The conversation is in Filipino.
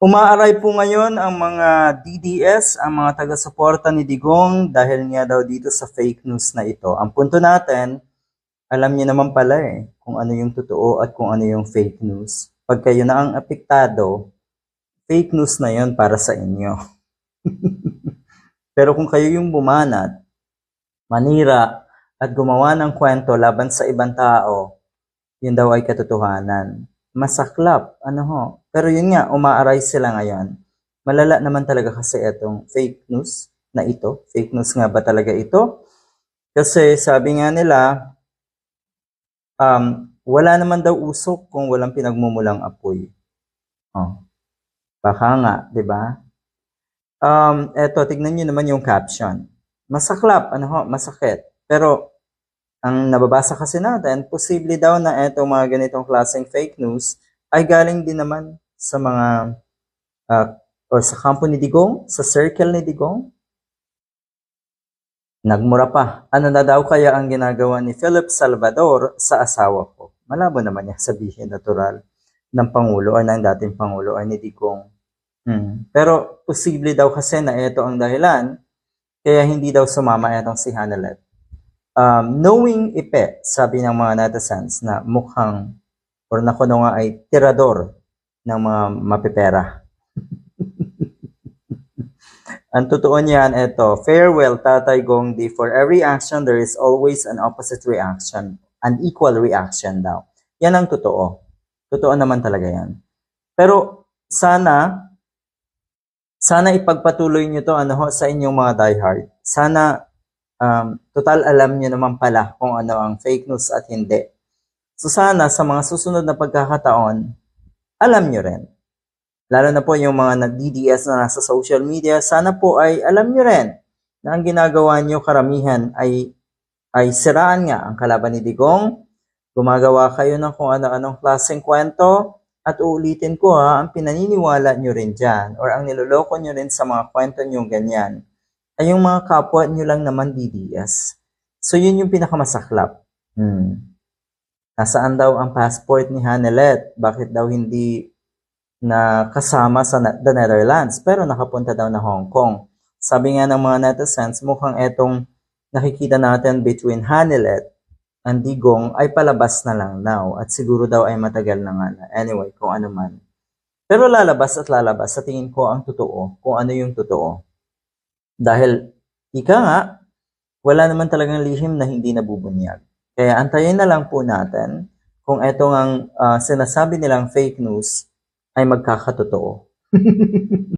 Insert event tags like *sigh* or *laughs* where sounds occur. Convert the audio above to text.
Umaaray po ngayon ang mga DDS, ang mga taga-suporta ni Digong dahil nga daw dito sa fake news na ito. Ang punto natin, alam niyo naman pala eh kung ano yung totoo at kung ano yung fake news. Pag kayo na ang apektado, fake news na yon para sa inyo. *laughs* Pero kung kayo yung bumanat, manira, at gumawa ng kwento laban sa ibang tao, yun daw ay katotohanan. Masaklap, ano ho. Pero yun nga, umaaray sila ngayon. Malala naman talaga kasi itong fake news na ito. Fake news nga ba talaga ito? Kasi sabi nga nila, um, wala naman daw usok kung walang pinagmumulang apoy. Oh. Baka nga, di ba? Um, eto, tignan nyo naman yung caption. Masaklap, ano ho, masakit. Pero, ang nababasa kasi natin, posible daw na eto mga ganitong klaseng fake news ay galing din naman sa mga, uh, or sa kampo ni Digong, sa circle ni Digong. Nagmura pa. Ano na daw kaya ang ginagawa ni Philip Salvador sa asawa ko? Malabo naman niya sabihin natural ng Pangulo o ng dating Pangulo ay ni Digong. Hmm. Pero posible daw kasi na ito ang dahilan kaya hindi daw sumama itong si Hanalet. Um, knowing Ipe, sabi ng mga netizens na mukhang or na kuno nga ay tirador ng mga mapipera. *laughs* Ang totoo niyan, ito, farewell Tatay Gongdi, for every action there is always an opposite reaction, an equal reaction daw. Yan ang totoo. Totoo naman talaga yan. Pero sana, sana ipagpatuloy nyo to ano, ho, sa inyong mga diehard. Sana, um, total alam nyo naman pala kung ano ang fake news at hindi. So sana sa mga susunod na pagkakataon, alam nyo rin. Lalo na po yung mga nag-DDS na nasa social media, sana po ay alam nyo rin na ang ginagawa nyo karamihan ay, ay siraan nga ang kalaban ni Digong. Gumagawa kayo ng kung ano-anong klaseng kwento at uulitin ko ha, ang pinaniniwala nyo rin dyan or ang niloloko nyo rin sa mga kwento nyo ganyan ay yung mga kapwa nyo lang naman DDS. So yun yung pinakamasaklap. Hmm. Nasaan daw ang passport ni Hanelet? Bakit daw hindi na kasama sa the Netherlands pero nakapunta daw na Hong Kong. Sabi nga ng mga netizens, mukhang etong nakikita natin between Hanelet and Digong ay palabas na lang now at siguro daw ay matagal na nga na. Anyway, kung ano man. Pero lalabas at lalabas sa tingin ko ang totoo, kung ano yung totoo. Dahil, ika nga, wala naman talagang lihim na hindi nabubunyag. Kaya antayin na lang po natin kung etong ang uh, sinasabi nilang fake news ay magkakatotoo. *laughs*